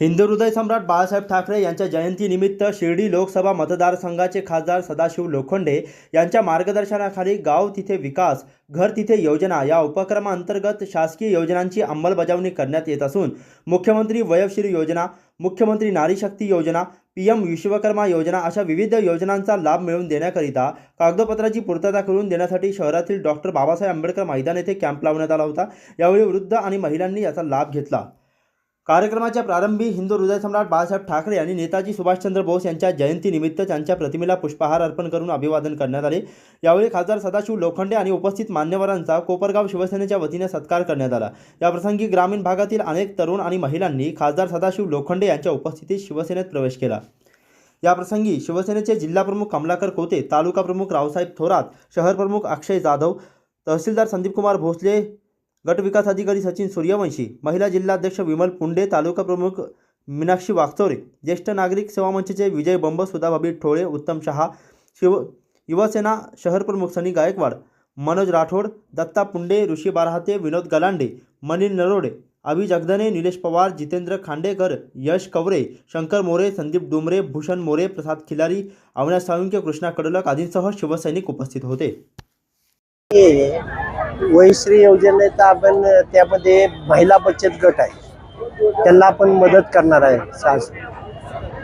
हिंदू हृदय सम्राट बाळासाहेब ठाकरे यांच्या जयंतीनिमित्त शिर्डी लोकसभा मतदारसंघाचे खासदार सदाशिव लोखंडे यांच्या मार्गदर्शनाखाली गाव तिथे विकास घर तिथे योजना या उपक्रमांतर्गत शासकीय योजनांची अंमलबजावणी करण्यात येत असून मुख्यमंत्री वयश्री योजना मुख्यमंत्री नारी शक्ती योजना पी एम विश्वकर्मा योजना अशा विविध योजनांचा लाभ मिळवून देण्याकरिता कागदपत्राची पूर्तता करून देण्यासाठी शहरातील डॉक्टर बाबासाहेब आंबेडकर मैदान येथे कॅम्प लावण्यात आला होता. यावेळी वृद्ध आणि महिलांनी याचा लाभ घेतला. कार्यक्रमाच्या प्रारंभी हिंदू हृदय सम्राट बाळासाहेब ठाकरे आणि नेताजी सुभाषचंद्र बोस यांच्या जयंतीनिमित्त त्यांच्या प्रतिमेला पुष्पहार अर्पण करून अभिवादन करण्यात आले. यावेळी खासदार सदाशिव लोखंडे आणि उपस्थित मान्यवरांचा कोपरगाव शिवसेनेच्या वतीने सत्कार करण्यात आला. याप्रसंगी ग्रामीण भागातील अनेक तरुण आणि महिलांनी खासदार सदाशिव लोखंडे यांच्या उपस्थितीत शिवसेनेत प्रवेश केला. याप्रसंगी शिवसेनेचे जिल्हाप्रमुख कमलाकर कोते तालुका प्रमुख रावसाहेब थोरात शहर प्रमुख अक्षय जाधव तहसीलदार संदीपकुमार भोसले गट विकास अधिकारी सचिन सूर्यवंशी महिला जिल्हाध्यक्ष विमल पुंडे तालुका प्रमुख मीनाक्षी वागचौरे ज्येष्ठ नागरिक सेवा मंचचे विजय बंब सुधाभाबी ठोळे उत्तम शहा शिव युवासेना शहर प्रमुख सनी गायकवाड मनोज राठोड दत्ता पुंडे ऋषी बारहाते विनोद गलांडे मनील नरोडे अभि जगदने निलेश पवार जितेंद्र खांडेकर यश कवरे शंकर मोरे संदीप डुमरे भूषण मोरे प्रसाद खिलारी अविनाश साळुंके कृष्णा कडलक आदींसह शिवसैनिक उपस्थित होते. वयश्री योजनेत आपण त्यामध्ये महिला बचत गट आहे. त्यांना आपण मदत करणार आहे सास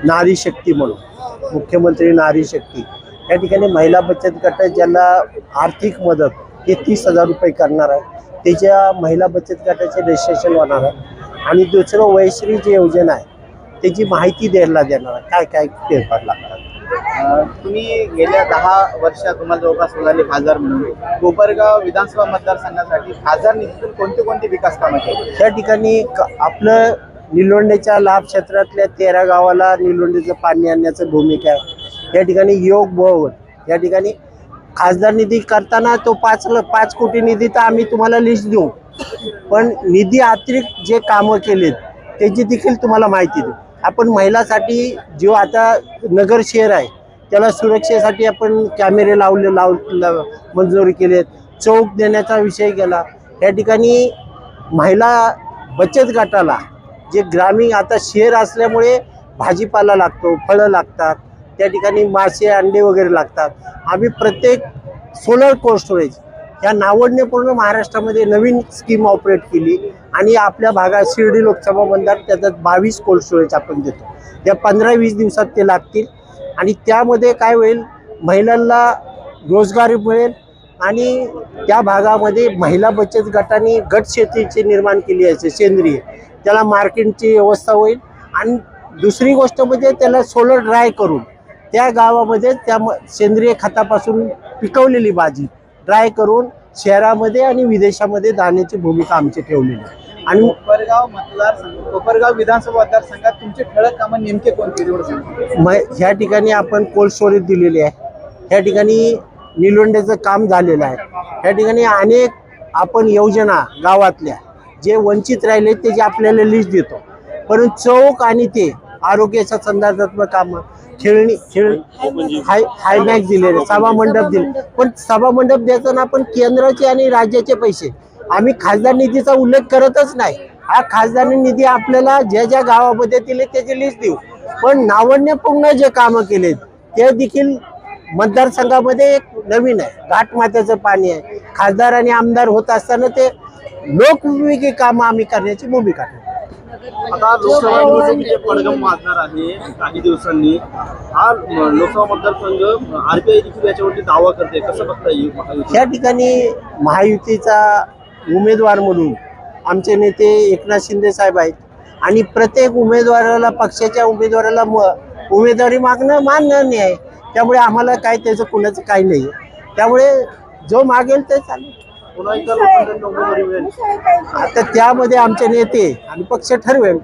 नारी शक्ती म्हणून. मुख्यमंत्री नारी शक्ती. या ठिकाणी महिला बचत गट ज्यांना आर्थिक मदत हे तीस हजार रुपये करणार आहे. त्याच्या महिला बचत गटाचे रजिस्ट्रेशन होणार आहे. आणि दुसरं वयश्री जी योजना आहे त्याची माहिती द्यायला देणार आहे. काय काय फेरफार लागणार? तुम्ही गेल्या दहा वर्षात तुम्हाला जवळपास झाले खासदार म्हणून कोपरगाव विधानसभा मतदारसंघासाठी खासदार निधीतून कोणते कोणते विकास कामं केले? त्या ठिकाणी क- आपलं निलोंडेच्या लाभ क्षेत्रातल्या तेरा गावाला निलोंडेचं पाणी आणण्याचं भूमिका आहे. या ठिकाणी योग भवन या ठिकाणी खासदार निधी करताना तो पाच ल पाच कोटी निधी तर आम्ही तुम्हाला लिस्ट देऊ. पण निधी अतिरिक्त जे कामं केलेत त्याची देखील तुम्हाला माहिती देऊ. आपण महिलासाठी जो आता नगर शहर आहे त्याला सुरक्षेसाठी आपण कॅमेरे लावले लाव ला मंजुरी केलेत. चौक देण्याचा विषय केला. या ठिकाणी महिला बचत गटाला जे ग्रामीण आता शहर असल्यामुळे भाजीपाला लागतो फळं लागतात त्या ठिकाणी मासे अंडे वगैरे लागतात. आम्ही प्रत्येक सोलर कोल्ड स्टोरेज या नावडण्यापूर्ण महाराष्ट्रामध्ये नवीन स्कीम ऑपरेट केली आणि आपल्या भागात शिर्डी लोकसभा मतदार त्याच्यात बावीस कोल्ड स्टोरेज आपण देतो. या पंधरा वीस दिवसात ते लागतील. आणि त्यामध्ये काय होईल महिलांना रोजगार मिळेल आणि त्या भागामध्ये महिला बचत गटाने गट शेतीची निर्माण केली आहे सेंद्रिय. त्याला मार्केटची व्यवस्था होईल आणि दुसरी गोष्ट म्हणजे त्याला सोलर ड्राय करून त्या गावामध्ये त्या सेंद्रिय खतापासून पिकवलेली भाजी ड्राय करून शहरामध्ये आणि विदेशामध्ये जाण्याची भूमिका आमची ठेवलेली आहे. आणि कोपरगाव मतदारसंघ कोपरगाव विधानसभा मतदारसंघात तुमचे ठळक कामं नेमके कोणते तेवढं सांगा. म ह्या ठिकाणी आपण कोल्ड स्टोरेज दिलेली आहे. ह्या ठिकाणी निलोंड्याचं काम झालेलं आहे. ह्या ठिकाणी अनेक आपण योजना गावातल्या जे वंचित राहिले त्याची आपल्याला लिस्ट देतो. परंतु चौक आणि ते आरोग्याच्या संदर्भात्मक कामं खेळणी खेळ हाय हायमॅक दिलेले सभा मंडप दिले. पण सभा मंडप देताना आपण केंद्राचे आणि राज्याचे पैसे आम्ही खासदार निधीचा उल्लेख करतच नाही. हा खासदार निधी आपल्याला ज्या ज्या गावामध्ये दिले त्याची लिस्ट देऊ. पण नावण्यपूर्ण जे कामं केलेत ते देखील मतदारसंघामध्ये एक नवीन आहे. घाटमात्याचं पाणी आहे. खासदार आणि आमदार होत असताना ते लोकविकी कामं आम्ही करण्याची भूमिका आता लोकसभा निवडणुकीचे पडगम वाजणार आहे. काही दिवसांनी हा लोकसभा मतदारसंघ आरबीआय देखील याच्यावरती दावा करते कसं बघता येईल? या ठिकाणी महायुतीचा उमेदवार म्हणून आमचे नेते एकनाथ शिंदे साहेब आहेत. आणि प्रत्येक उमेदवाराला पक्षाच्या उमेदवाराला म उमेदवारी मागणं मान्य आहे. त्यामुळे आम्हाला काय त्याचं कुणाचं काही नाही. त्यामुळे जो मागेल ते चालेल. आता त्यामध्ये आमचे नेते आणि पक्ष ठरवेल.